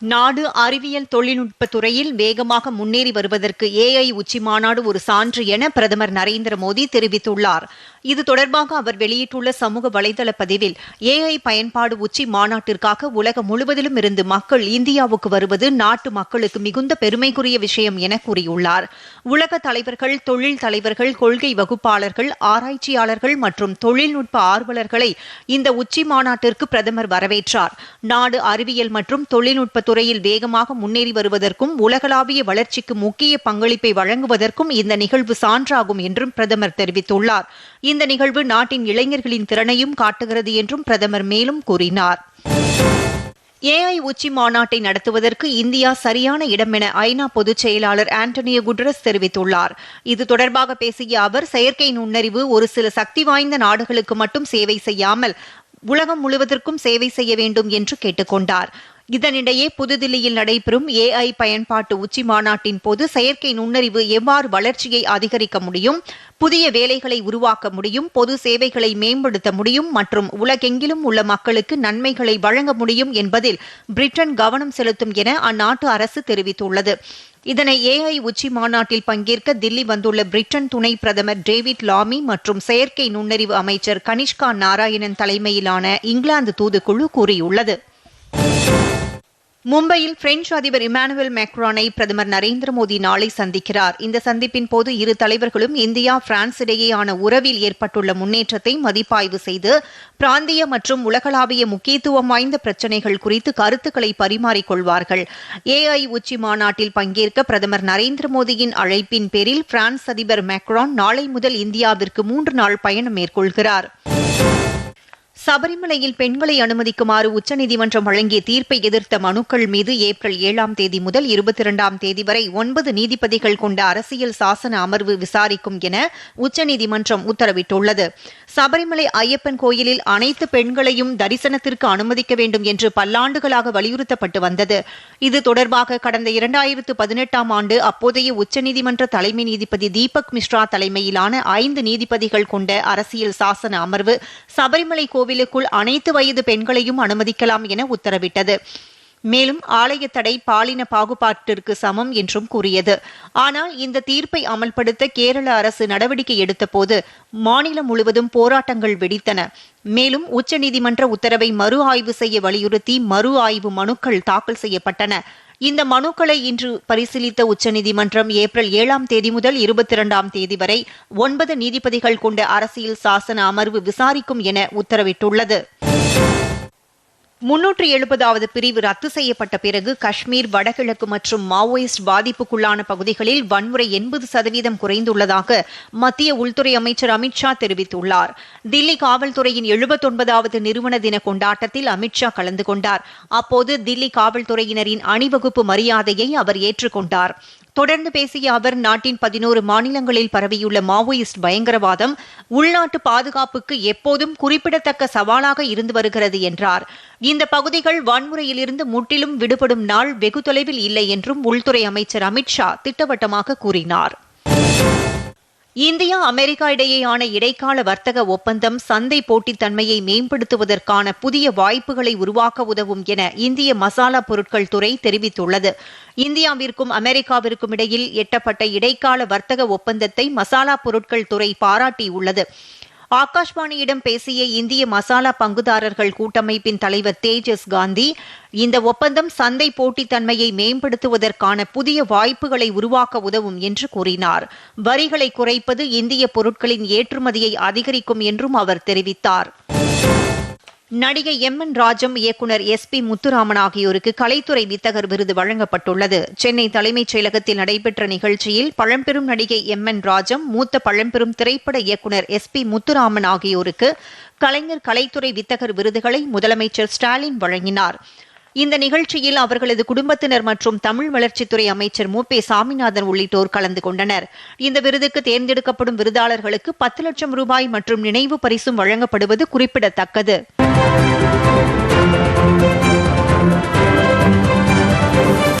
நாடு அறிவியல் தொழில்நுட்ப துறையில் வேகமாக முன்னேறி வருவதற்கு ஏஐ உச்சிமாநாடு ஒரு சான்று என பிரதமர் நரேந்திர மோடி தெரிவித்துள்ளார். இது தொடர்பாக அவர் வெளியிட்டுள்ள சமூக வலைதள பதிவில் ஏஐ பயன்பாடு உச்சி மாநாட்டிற்காக உலகம் முழுவதிலும் இருந்து மக்கள் இந்தியாவுக்கு வருவது நாட்டு மக்களுக்கு மிகுந்த பெருமைக்குரிய விஷயம் என கூறியுள்ளார். உலக தலைவர்கள் தொழில் தலைவர்கள் கொள்கை வகுப்பாளர்கள் ஆராய்ச்சியாளர்கள் மற்றும் தொழில்நுட்ப ஆர்வலர்களை இந்த உச்சி மாநாட்டிற்கு பிரதமர் வரவேற்றார். நாடு அறிவியல் மற்றும் தொழில்நுட்ப துறையில் வேகமாக முன்னேறி வருவதற்கும் உலகளாவிய வளர்ச்சிக்கு முக்கிய பங்களிப்பை வழங்குவதற்கும் இந்த நிகழ்வு சான்றாகும் என்றும் பிரதமர் தெரிவித்துள்ளார். இந்த நிகழ்வு நாட்டின் இளைஞர்களின் திறனையும் காட்டுகிறது என்றும் பிரதமர் மேலும் கூறினார். ஏஐ உச்சி மாநாட்டை நடத்துவதற்கு இந்தியா சரியான இடம் என ஐநா பொதுச் செயலாளர் ஆண்டனியோ குட்ரஸ் தெரிவித்துள்ளார். இது தொடர்பாக பேசிய அவர் செயற்கை நுண்ணறிவு ஒரு சில சக்தி வாய்ந்த நாடுகளுக்கு மட்டும் சேவை செய்யாமல் உலகம் முழுவதற்கும் சேவை செய்ய வேண்டும் என்று கேட்டுக்கொண்டார். இதனிடையே புதுதில்லியில் நடைபெறும் ஏஐ பயன்பாட்டு உச்சி மாநாட்டின் போது செயற்கை நுண்ணறிவு எவ்வாறு வளர்ச்சியை அதிகரிக்க முடியும் புதிய வேலைகளை உருவாக்க முடியும் பொது சேவைகளை மேம்படுத்த முடியும் மற்றும் உலகெங்கிலும் உள்ள மக்களுக்கு நன்மைகளை வழங்க முடியும் என்பதில் பிரிட்டன் கவனம் செலுத்தும் என அந்நாட்டு அரசு தெரிவித்துள்ளது. இதனை ஏஐ உச்சி மாநாட்டில் பங்கேற்க தில்லி வந்துள்ள பிரிட்டன் துணை பிரதமர் டேவிட் லாமி மற்றும் செயற்கை நுண்ணறிவு அமைச்சர் கனிஷ்கா நாராயணன் தலைமையிலான இங்கிலாந்து தூதுக்குழு கூறியுள்ளது. மும்பையில் பிரெஞ்சு அதிபர் இமானுவேல் மேக்ரானை பிரதமர் நரேந்திர மோடி நாளை சந்திக்கிறார். இந்த சந்திப்பின் போது இரு தலைவர்களும் இந்தியா பிரான்ஸ் இடையேயான உறவில் ஏற்பட்டுள்ள முன்னேற்றத்தை மதிப்பாய்வு செய்து பிராந்திய மற்றும் உலகளாவிய முக்கியத்துவம் வாய்ந்த பிரச்சினைகள் குறித்து கருத்துக்களை பரிமாறிக்கொள்வார்கள் ஏஐ உச்சி மாநாட்டில் பங்கேற்க பிரதமர் நரேந்திர மோடியின் அழைப்பின் பேரில் பிரான்ஸ் அதிபர் மேக்ரான் நாளை முதல் இந்தியாவிற்கு மூன்று நாள் பயணம் மேற்கொள்கிறார். சபரிமலையில் பெண்களை அனுமதிக்குமாறு உச்சநீதிமன்றம் வழங்கிய தீர்ப்பை எதிர்த்த மனுக்கள் மீது ஏப்ரல் ஏழாம் தேதி முதல் இருபத்தி இரண்டாம் தேதி வரை ஒன்பது நீதிபதிகள் கொண்ட அரசியல் சாசன அமர்வு விசாரிக்கும் என உச்சநீதிமன்றம் உத்தரவிட்டுள்ளது. சபரிமலை ஐயப்பன் கோயிலில் அனைத்து பெண்களையும் தரிசனத்திற்கு அனுமதிக்க வேண்டும் என்று பல்லாண்டுகளாக வலியுறுத்தப்பட்டு வந்தது. இது தொடர்பாக கடந்த இரண்டாயிரத்து பதினெட்டாம் ஆண்டு அப்போதைய உச்சநீதிமன்ற தலைமை நீதிபதி தீபக் மிஸ்ரா தலைமையிலான ஐந்து நீதிபதிகள் கொண்ட அரசியல் சாசன அமர்வு சபரிமலை கோவில் கோயிலுக்குள் அனைத்து வயது பெண்களையும் அனுமதிக்கலாம் என உத்தரவிட்டது. மேலும் ஆலய தடை பாலின பாகுபாட்டிற்கு சமம் என்றும் கூறியது. ஆனால் இந்த தீர்ப்பை அமல்படுத்த கேரள அரசு நடவடிக்கை எடுத்தபோது மாநிலம் முழுவதும் போராட்டங்கள் வெடித்தன. மேலும் உச்சநீதிமன்ற உத்தரவை மறு ஆய்வு செய்ய வலியுறுத்தி மறு ஆய்வு மனுக்கள் தாக்கல் செய்யப்பட்டன. இந்த மனுக்களை இன்று பரிசீலித்த உச்சநீதிமன்றம் ஏப்ரல் ஏழாம் தேதி முதல் இருபத்தி இரண்டாம் தேதி வரை ஒன்பது நீதிபதிகள் கொண்ட அரசியல் சாசன அமர்வு விசாரிக்கும் என உத்தரவிட்டுள்ளது. முன்னூற்று எழுபதாவது பிரிவு ரத்து செய்யப்பட்ட பிறகு காஷ்மீர் வடகிழக்கு மற்றும் மாவோயிஸ்ட் பாதிப்புக்குள்ளான பகுதிகளில் வன்முறை எண்பது சதவீதம் குறைந்துள்ளதாக மத்திய உள்துறை அமைச்சர் அமித்ஷா தெரிவித்துள்ளார். தில்லி காவல்துறையின் எழுபத்தொன்பதாவது நிறுவன தின கொண்டாட்டத்தில் அமித்ஷா கலந்து கொண்டார். அப்போது தில்லி காவல்துறையினரின் அணிவகுப்பு மரியாதையை அவர் ஏற்றுக்கொண்டார். தொடர்ந்து பேசிய அவர் நாட்டின் பதினோரு மாநிலங்களில் பரவியுள்ள மாவோயிஸ்ட் பயங்கரவாதம் உள்நாட்டு பாதுகாப்புக்கு எப்போதும் குறிப்பிடத்தக்க சவாலாக இருந்து வருகிறது என்றார். இந்த பகுதிகள் வன்முறையிலிருந்து முற்றிலும் விடுபடும் நாள் வெகு தொலைவில் இல்லை என்றும் உள்துறை அமைச்சர் அமித்ஷா திட்டவட்டமாக கூறினார். இந்தியா அமெரிக்கா இடையேயான இடைக்கால வர்த்தக ஒப்பந்தம் சந்தை போட்டித்தன்மையை மேம்படுத்துவதற்கான புதிய வாய்ப்புகளை உருவாக்க உதவும் என இந்திய மசாலா பொருட்கள் துறை தெரிவித்துள்ளது. இந்தியாவிற்கும் அமெரிக்காவிற்கும் இடையில் எட்டப்பட்ட இடைக்கால வர்த்தக ஒப்பந்தத்தை மசாலா பொருட்கள் துறை பாராட்டியுள்ளது. ஆகாஷ்வாணியிடம் பேசிய இந்திய மசாலா பங்குதாரர்கள் கூட்டமைப்பின் தலைவர் தேஜஸ் காந்தி இந்த ஒப்பந்தம் சந்தை போட்டித்தன்மையை மேம்படுத்துவதற்கான புதிய வாய்ப்புகளை உருவாக்க உதவும் என்று கூறினார். வரிகளை குறைப்பது இந்திய பொருட்களின் ஏற்றுமதியை அதிகரிக்கும் என்றும் அவர் தெரிவித்தார். நடிகை எம் என் ராஜம் இயக்குனர் எஸ் பி முத்துராமன் ஆகியோருக்கு கலைத்துறை வித்தகர் விருது வழங்கப்பட்டுள்ளது. சென்னை தலைமைச் செயலகத்தில் நடைபெற்ற நிகழ்ச்சியில் பழம்பெரும் நடிகை எம் என் ராஜம் மூத்த பழம்பெரும் திரைப்பட இயக்குனர் எஸ் பி முத்துராமன் ஆகியோருக்கு கலைஞர் கலைத்துறை வித்தகர் விருதுகளை முதலமைச்சர் ஸ்டாலின் வழங்கினார். இந்த நிகழ்ச்சியில் அவர்களது குடும்பத்தினர் மற்றும் தமிழ் வளர்ச்சித்துறை அமைச்சர் மு. பே. சாமிநாதன் உள்ளிட்டோர் கலந்து கொண்டனர். இந்த விருதுக்கு தேர்ந்தெடுக்கப்படும் விருதாளர்களுக்கு பத்து லட்சம் ரூபாய் மற்றும் நினைவு பரிசும் வழங்கப்படுவது குறிப்பிடத்தக்கது.